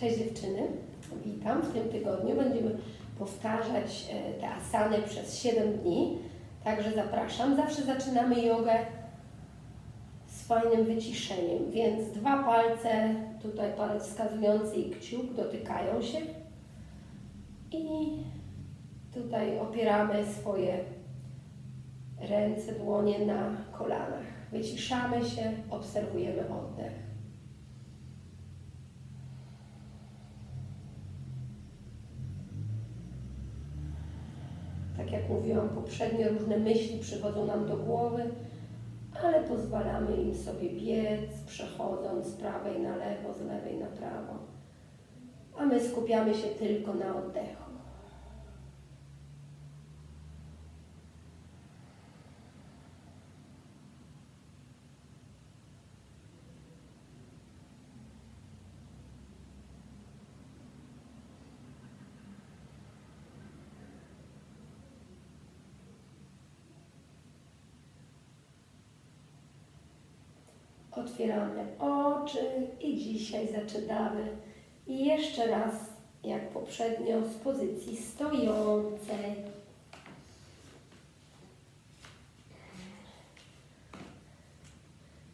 Cześć dziewczyny, witam. W tym tygodniu będziemy powtarzać e, te asany przez 7 dni. Także zapraszam. Zawsze zaczynamy jogę z fajnym wyciszeniem, więc dwa palce, tutaj palec wskazujący i kciuk dotykają się i tutaj opieramy swoje ręce, dłonie na kolanach. Wyciszamy się, obserwujemy oddech. Tak jak mówiłam poprzednio, różne myśli przychodzą nam do głowy, ale pozwalamy im sobie biec, przechodząc z prawej na lewo, z lewej na prawo. A my skupiamy się tylko na oddechu. Otwieramy oczy i dzisiaj zaczynamy. I jeszcze raz, jak poprzednio, z pozycji stojącej.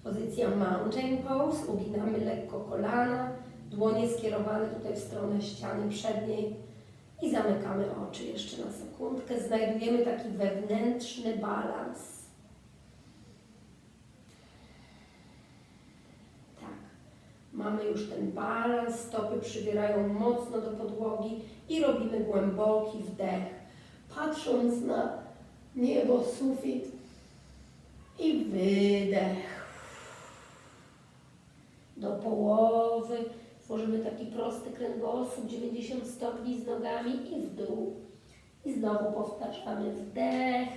Pozycja mountain pose. Uginamy lekko kolana, dłonie skierowane tutaj w stronę ściany przedniej i zamykamy oczy jeszcze na sekundkę. Znajdujemy taki wewnętrzny balans. Tak. Mamy już ten balans, stopy przybierają mocno do podłogi i robimy głęboki wdech, patrząc na niebo, sufit i wydech. Do połowy tworzymy taki prosty kręgosłup 90 stopni z nogami i w dół. I znowu powtarzamy wdech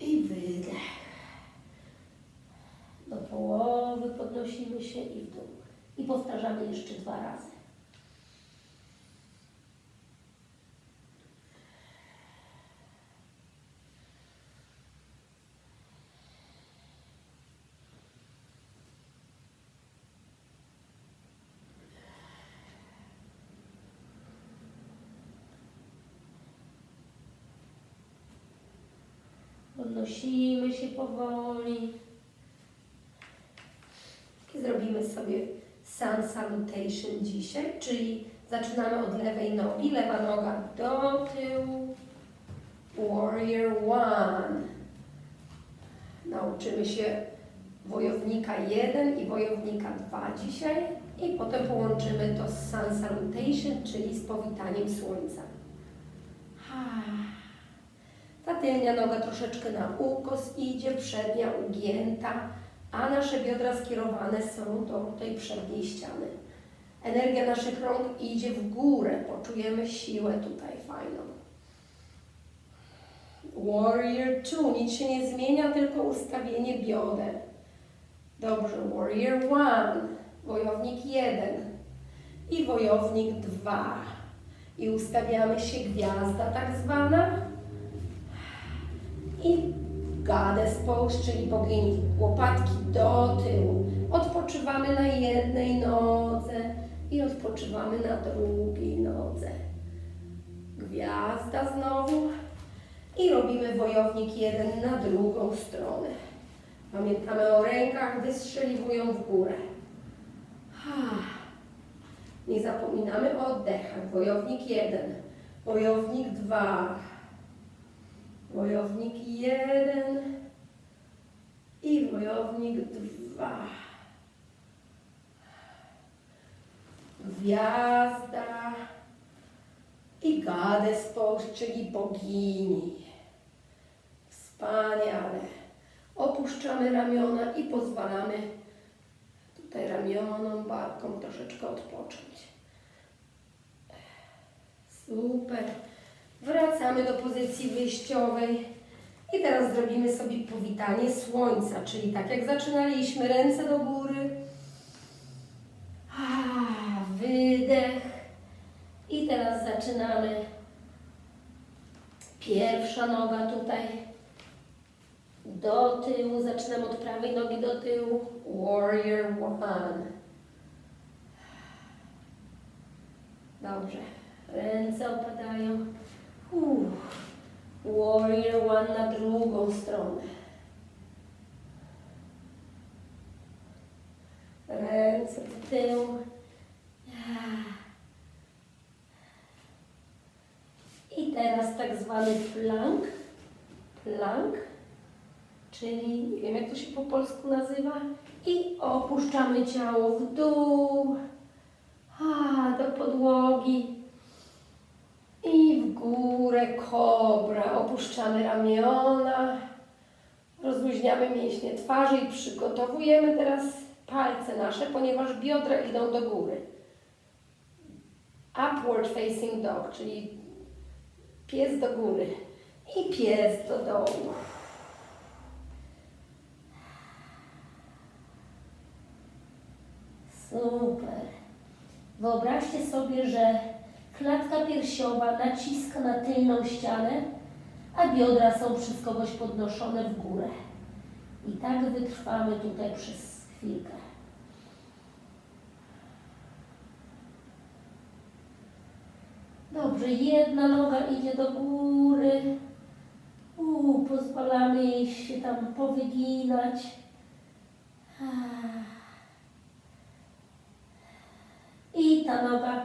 i wydech. Do połowy podnosimy się i w dół. I powtarzamy jeszcze dwa razy. Podnosimy się powoli. Zrobimy sobie sun salutation dzisiaj, czyli zaczynamy od lewej nogi, lewa noga do tyłu, warrior one. Nauczymy się wojownika 1 i wojownika 2 dzisiaj. I potem połączymy to z sun salutation, czyli z powitaniem słońca. Ta tylnia noga troszeczkę na ukos idzie, przednia ugięta, a nasze biodra skierowane są do tej przedniej ściany. Energia naszych rąk idzie w górę, poczujemy siłę tutaj fajną. Warrior 2, nic się nie zmienia, tylko ustawienie bioder. Dobrze, Warrior 1, wojownik 1 i wojownik 2. I ustawiamy się gwiazda tak zwana i goddess pose, czyli bogini łopatki do tyłu. Odpoczywamy na jednej nodze i odpoczywamy na drugiej nodze. Gwiazda znowu i robimy wojownik jeden na drugą stronę. Pamiętamy o rękach, wystrzeliwują w górę. Nie zapominamy o oddechach. Wojownik jeden, wojownik dwa, Wojownik jeden i wojownik dwa. Gwiazda i goddess pose, czyli bogini. Wspaniale. Opuszczamy ramiona i pozwalamy tutaj ramionom, barkom troszeczkę odpocząć. Super. Wracamy do pozycji wyjściowej. I teraz zrobimy sobie powitanie słońca, czyli tak jak zaczynaliśmy, ręce do góry. Wydech. I teraz zaczynamy. Pierwsza noga tutaj do tyłu. Zaczynam od prawej nogi do tyłu. Warrior one. Dobrze. Ręce opadły Warrior one na drugą stronę. Ręce do tyłu. I teraz tak zwany plank. Plank, czyli wiem jak to się po polsku nazywa. I opuszczamy ciało w dół. A, do podłogi. Kobra. Opuszczamy ramiona. Rozluźniamy mięśnie twarzy i przygotowujemy teraz palce nasze, ponieważ biodra idą do góry. Upward facing dog, czyli pies do góry i pies do dołu. Super. Wyobraźcie sobie, że klatka piersiowa naciska na tylną ścianę, a biodra są przez kogoś podnoszone w górę. I tak wytrwamy tutaj przez chwilkę. Dobrze, jedna noga idzie do góry. Uuu, pozwalamy jej się tam powyginać. I ta noga.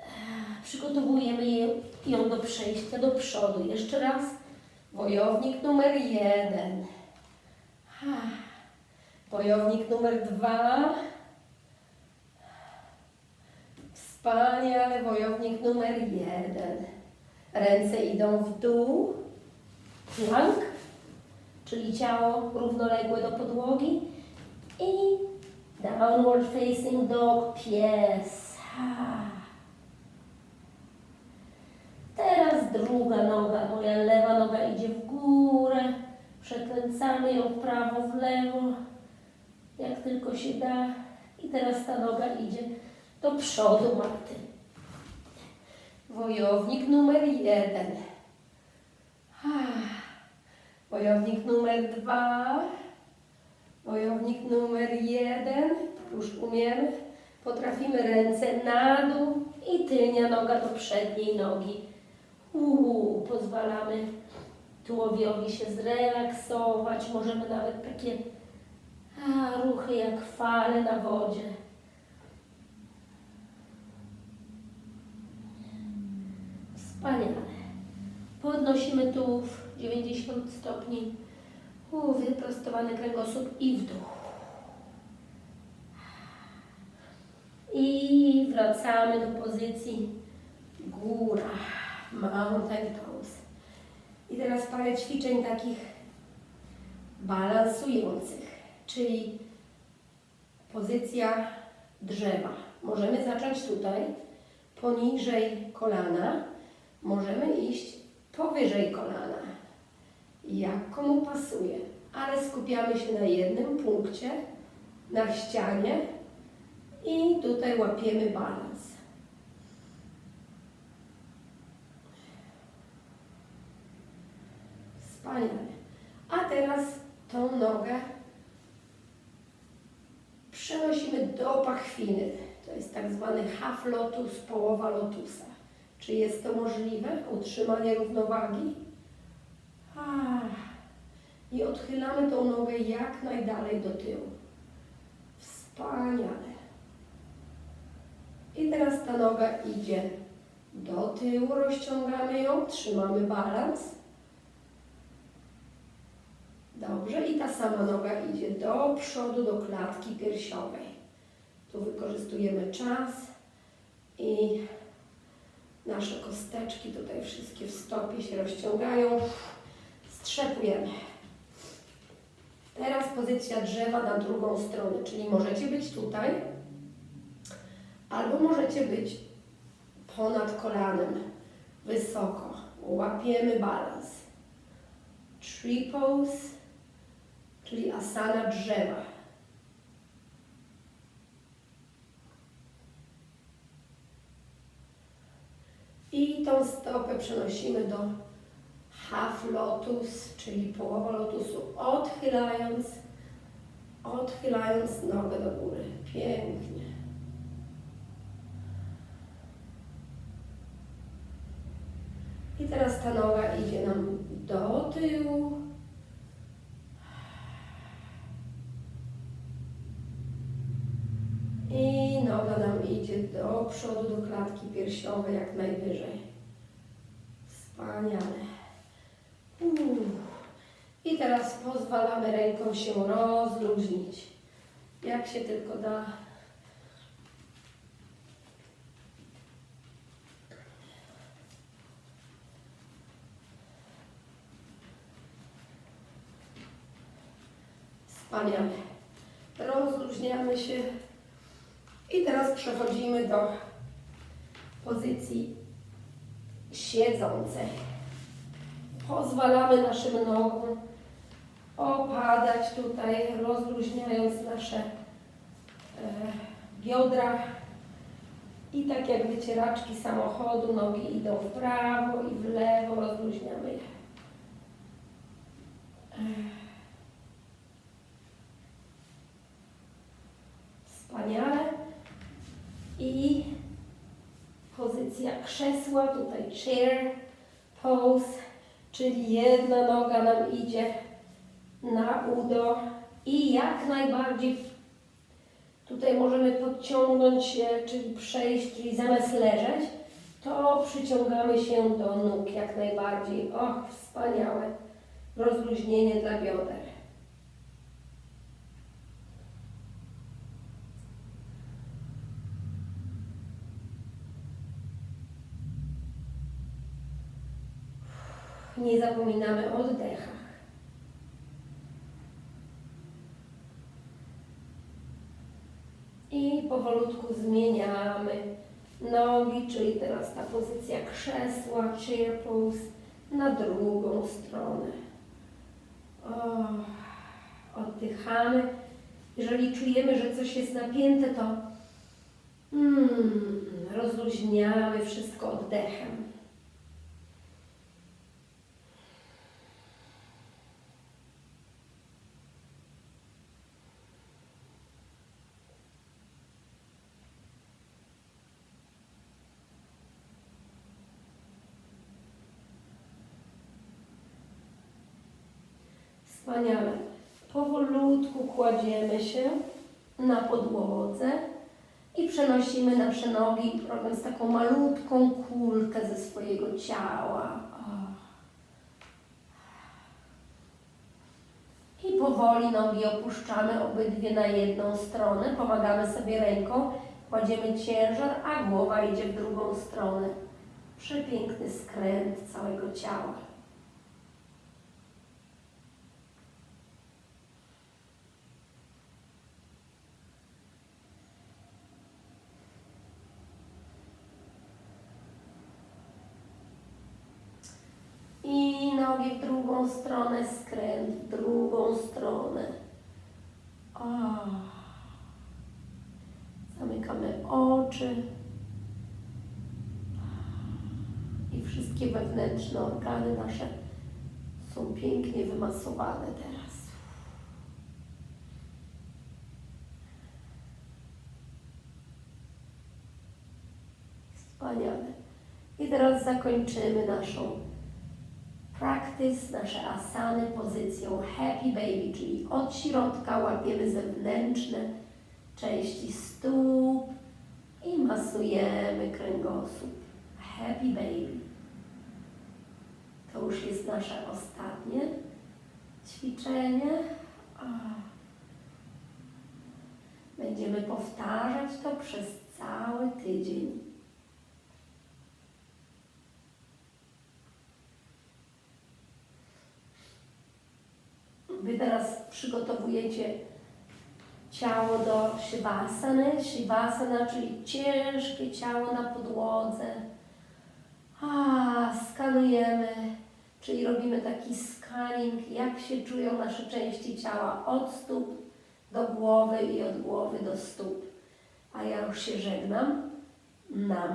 Ah, Przygotowujemy je- ją do przejścia do przodu. Jeszcze raz. Wojownik numer jeden. Wojownik numer dwa. Wspaniale, wojownik numer jeden. Ręce idą w dół. Plank, czyli ciało równoległe do podłogi. I downward facing dog, pies. Ha. Teraz druga noga, moja lewa noga idzie w górę. Ją w prawo, w lewo, jak tylko się da. I teraz ta noga idzie do przodu maty. Wojownik numer jeden. Wojownik numer dwa. Wojownik numer jeden. Już umiemy. Potrafimy ręce na dół i tylnia noga do przedniej nogi. Uuu, pozwalamy tułowiowi się zrelaksować. Możemy nawet takie a, ruchy jak fale na wodzie. Wspaniale. Podnosimy tułów 90 stopni. U, wyprostowany kręgosłup i w dół. I wracamy do pozycji góra, mountain pose. I teraz parę ćwiczeń takich balansujących, czyli pozycja drzewa. Możemy zacząć tutaj, poniżej kolana, możemy iść powyżej kolana, jak komu pasuje, ale skupiamy się na jednym punkcie, na ścianie i tutaj łapiemy balans. A teraz tą nogę przenosimy do pachwiny. To jest tak zwany half lotus, połowa lotusa. Czy jest to możliwe? Utrzymanie równowagi? Ah. I odchylamy tą nogę jak najdalej do tyłu. Wspaniale. I teraz ta noga idzie do tyłu, rozciągamy ją, trzymamy balans. Dobrze, i ta sama noga idzie do przodu, do klatki piersiowej. Tu wykorzystujemy czas i nasze kosteczki tutaj wszystkie w stopie się rozciągają. Strzepujemy. Teraz pozycja drzewa na drugą stronę, czyli możecie być tutaj, albo możecie być ponad kolanem, wysoko. Łapiemy balans. Tree pose, czyli asana drzewa. I tą stopę przenosimy do half lotus, czyli połowa lotusu, odchylając, odchylając nogę do góry. Pięknie. I teraz ta noga idzie nam do tyłu. Idzie do przodu, do klatki piersiowej jak najwyżej. Wspaniale. I teraz pozwalamy ręką się rozluźnić. Jak się tylko da. Wspaniale. Rozluźniamy się. I teraz przechodzimy do pozycji siedzącej. Pozwalamy naszym nogom opadać tutaj, rozluźniając nasze e, biodra. I tak jak wycieraczki samochodu, nogi idą w prawo i w lewo, rozluźniamy je. Ech. Wspaniale. I pozycja krzesła, tutaj chair pose, czyli jedna noga nam idzie na udo i jak najbardziej tutaj możemy podciągnąć się, czyli przejść, czyli zamiast leżeć, to przyciągamy się do nóg jak najbardziej. Och, wspaniałe rozluźnienie dla bioder. Nie zapominamy o oddechach. I powolutku zmieniamy nogi, czyli teraz ta pozycja krzesła, chair pose, na drugą stronę. Oddychamy. Jeżeli czujemy, że coś jest napięte, to mm, rozluźniamy wszystko oddechem. Wspaniale. Powolutku kładziemy się na podłodze i przenosimy nasze nogi, robiąc taką malutką kulkę ze swojego ciała. I powoli nogi opuszczamy obydwie na jedną stronę, pomagamy sobie ręką, kładziemy ciężar, a głowa idzie w drugą stronę. Przepiękny skręt całego ciała. I nogi w drugą stronę, skręt w drugą stronę. O. Zamykamy oczy. I wszystkie wewnętrzne organy nasze są pięknie wymasowane teraz. Wspaniale. I teraz zakończymy naszą practice, nasze asany pozycją happy baby, czyli od środka łapiemy zewnętrzne części stóp i masujemy kręgosłup. Happy baby. To już jest nasze ostatnie ćwiczenie. Będziemy powtarzać to przez cały tydzień. Wy teraz przygotowujecie ciało do Shivasany. Shivasana, czyli ciężkie ciało na podłodze. A, skanujemy, czyli robimy taki scanning, jak się czują nasze części ciała od stóp do głowy i od głowy do stóp. A ja już się żegnam. Nam.